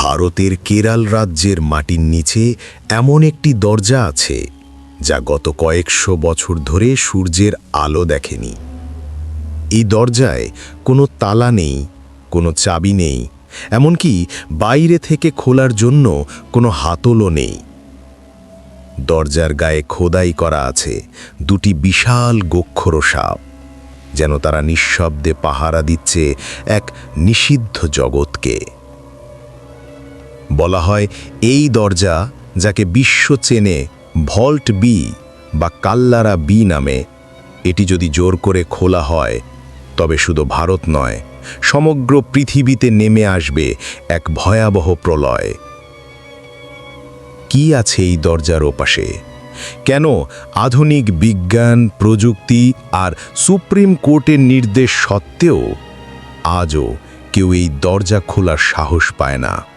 ভারতের কেরাল রাজ্যের মাটির নিচে এমন একটি দরজা আছে, যা গত কয়েকশো বছর ধরে সূর্যের আলো দেখেনি। এই দরজায় কোনো তালা নেই, কোনো চাবি নেই, এমনকি বাইরে থেকে খোলার জন্য কোনো হাতলও নেই। দরজার গায়ে খোদাই করা আছে দুটি বিশাল গোক্ষর সাপ যেন তারা নিঃশব্দে পাহারা দিচ্ছে এক নিষিদ্ধ জগৎকে। বলা হয়, এই দরজা যাকে বিশ্ব চেনে ভল্ট বি বা কাল্লারা বি নামে, এটি যদি জোর করে খোলা হয়, তবে শুধু ভারত নয়, সমগ্র পৃথিবীতে নেমে আসবে এক ভয়াবহ প্রলয়। কি আছে এই দরজার ওপাশে? কেন আধুনিক বিজ্ঞান, প্রযুক্তি আর সুপ্রিম কোর্টের নির্দেশ সত্ত্বেও আজও কেউ এই দরজা খোলার সাহস পায় না?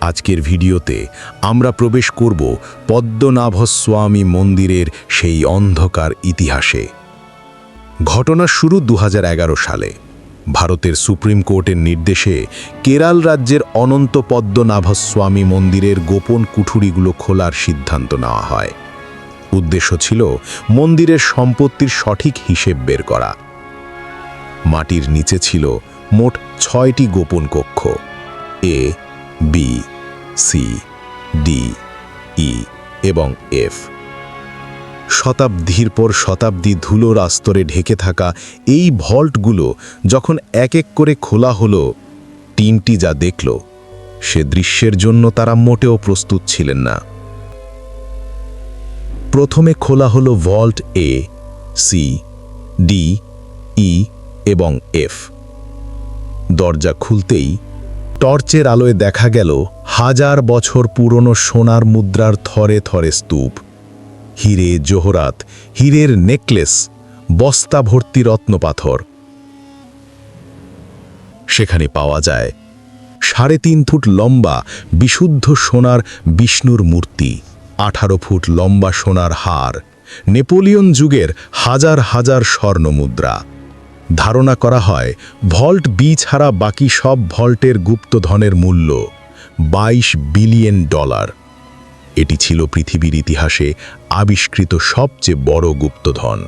আজকের ভিডিওতে আমরা প্রবেশ করব পদ্মনাভস্বামী মন্দিরের সেই অন্ধকার ইতিহাসে। ঘটনা শুরু দু হাজার এগারো সালে। ভারতের সুপ্রিম কোর্টের নির্দেশে কেরাল রাজ্যের অনন্ত পদ্মনাভস্বামী মন্দিরের গোপন কুঠুরিগুলো খোলার সিদ্ধান্ত নেওয়া হয়। উদ্দেশ্য ছিল মন্দিরের সম্পত্তির সঠিক হিসেব বের করা। মাটির নিচে ছিল মোট ছয়টি গোপন কক্ষ। A B C D E এবং এফ শতাব্দীর পর শতাব্দী ধুলোর আস্তরে ঢেকে থাকা এই ভল্টগুলো যখন এক এক করে খোলা হলো টিমটি যা দেখল, সে দৃশ্যের জন্য তারা মোটেও প্রস্তুত ছিলেন না। প্রথমে খোলা হলো vault A C D E এবং এফ দরজা খুলতেই টর্চের আলোয় দেখা গেল হাজার বছর পুরনো সোনার মুদ্রার থরে থরে স্তূপ। হিরে জোহরাত, হীরের নেকলেস, বস্তা ভর্তি রত্নপাথর। সেখানে পাওয়া যায় সাড়ে তিন ফুট লম্বা বিশুদ্ধ সোনার বিষ্ণুর মূর্তি, আঠারো ফুট লম্বা সোনার হার, নেপোলিয়ন যুগের হাজার হাজার স্বর্ণ মুদ্রা ধারণা করা হয়, ভল্ট বি ছাড়া বাকি সব ভল্টের গুপ্তধনের মূল্য ২২ বিলিয়ন ডলার। এটি ছিল পৃথিবীর ইতিহাসে আবিষ্কৃত সবচেয়ে বড় গুপ্তধন।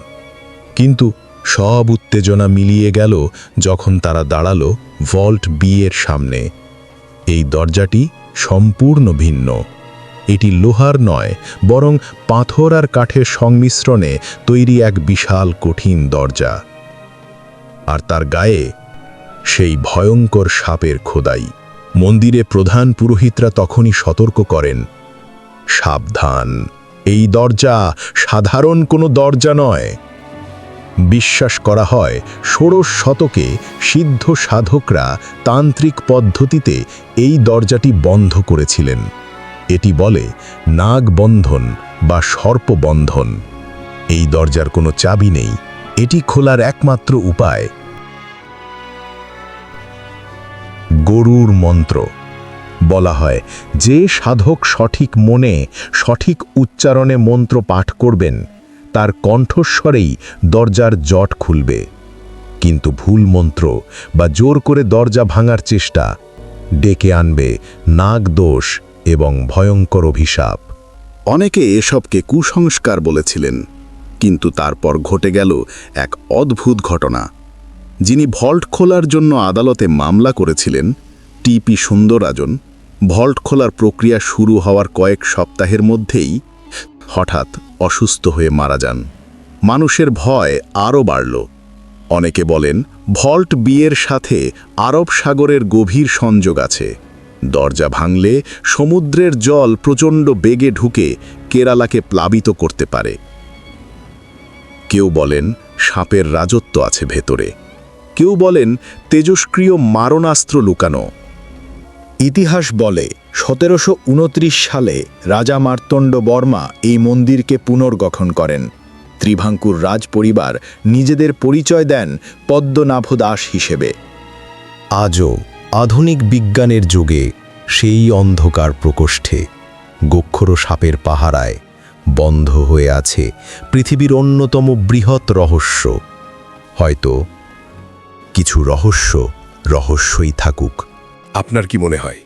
কিন্তু সব উত্তেজনা মিলিয়ে গেল যখন তারা দাঁড়াল ভল্ট বি এর সামনে। এই দরজাটি সম্পূর্ণ ভিন্ন। এটি লোহার নয়, বরং পাথর আর কাঠের সংমিশ্রণে তৈরি এক বিশাল কঠিন দরজা। আর তার গায়ে সেই ভয়ঙ্কর সাপের খোদাই। মন্দিরে প্রধান পুরোহিতরা তখনই সতর্ক করেন, সাবধান, এই দরজা সাধারণ কোনো দরজা নয়। বিশ্বাস করা হয়, ষোড়শ শতকে সিদ্ধ সাধকরা তান্ত্রিক পদ্ধতিতে এই দরজাটি বন্ধ করেছিলেন। এটি বলে নাগবন্ধন বা সর্পবন্ধন। এই দরজার কোনো চাবি নেই। এটি খোলার একমাত্র উপায়। গরুর মন্ত্র। বলা হয়, যে সাধক সঠিক মনে, সঠিক উচ্চারণে মন্ত্র পাঠ করবেন, তার কণ্ঠস্বরেই দরজার জট খুলবে। কিন্তু ভুল মন্ত্র বা জোর করে দরজা ভাঙার চেষ্টা ডেকে আনবে নাগ দোষ এবং ভয়ঙ্কর অভিশাপ। অনেকে এসবকে কুসংস্কার বলেছিলেন। কিন্তু তারপর ঘটে গেল এক অদ্ভুত ঘটনা। যিনি ভল্ট খোলার জন্য আদালতে মামলা করেছিলেন, টিপি সুন্দরাজন ভল্ট খোলার প্রক্রিয়া শুরু হওয়ার কয়েক সপ্তাহের মধ্যেই হঠাৎ অসুস্থ হয়ে মারা যান। মানুষের ভয় আরও বাড়ল। অনেকে বলেন, ভল্ট বিয়ের সাথে আরব সাগরের গভীর সংযোগ আছে। দরজা ভাঙলে সমুদ্রের জল প্রচণ্ড বেগে ঢুকে কেরালাকে প্লাবিত করতে পারে। কেউ বলেন সাপের রাজত্ব আছে ভেতরে। কেউ বলেন তেজস্ক্রিয় মারণাস্ত্র লুকানো। ইতিহাস বলে, সতেরোশো উনত্রিশ সালে রাজা মার্তণ্ড বর্মা এই মন্দিরকে পুনর্গঠন করেন। ত্রিভাঙ্কুর রাজ পরিবার নিজেদের পরিচয় দেন পদ্মনাভ দাস হিসেবে। আজও আধুনিক বিজ্ঞানের যুগে সেই অন্ধকার প্রকোষ্ঠে গোক্ষর সাপের পাহারায় বন্ধ হয়ে আছে পৃথিবীর অন্যতম বৃহৎ রহস্য। হয়তো কিছু রহস্য রহস্যই থাকুক। আপনার কি মনে হয়,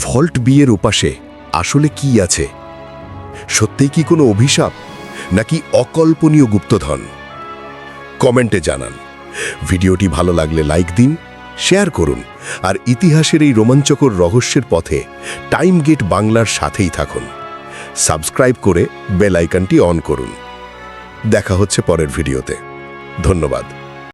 ভল্ট বিয়ের ওপাশে আসলে কি আছে? সত্যিই কি কোনো অভিশাপ, নাকি অকল্পনীয় গুপ্তধন? কমেন্টে জানান। ভিডিওটি ভালো লাগলে লাইক দিন, শেয়ার করুন, আর ইতিহাসের এই রোমাঞ্চকর রহস্যের পথে টাইম গেট বাংলার সাথেই থাকুন। সাবস্ক্রাইব করে বেল আইকনটি অন করুন। দেখা হচ্ছে পরের ভিডিওতে। ধন্যবাদ।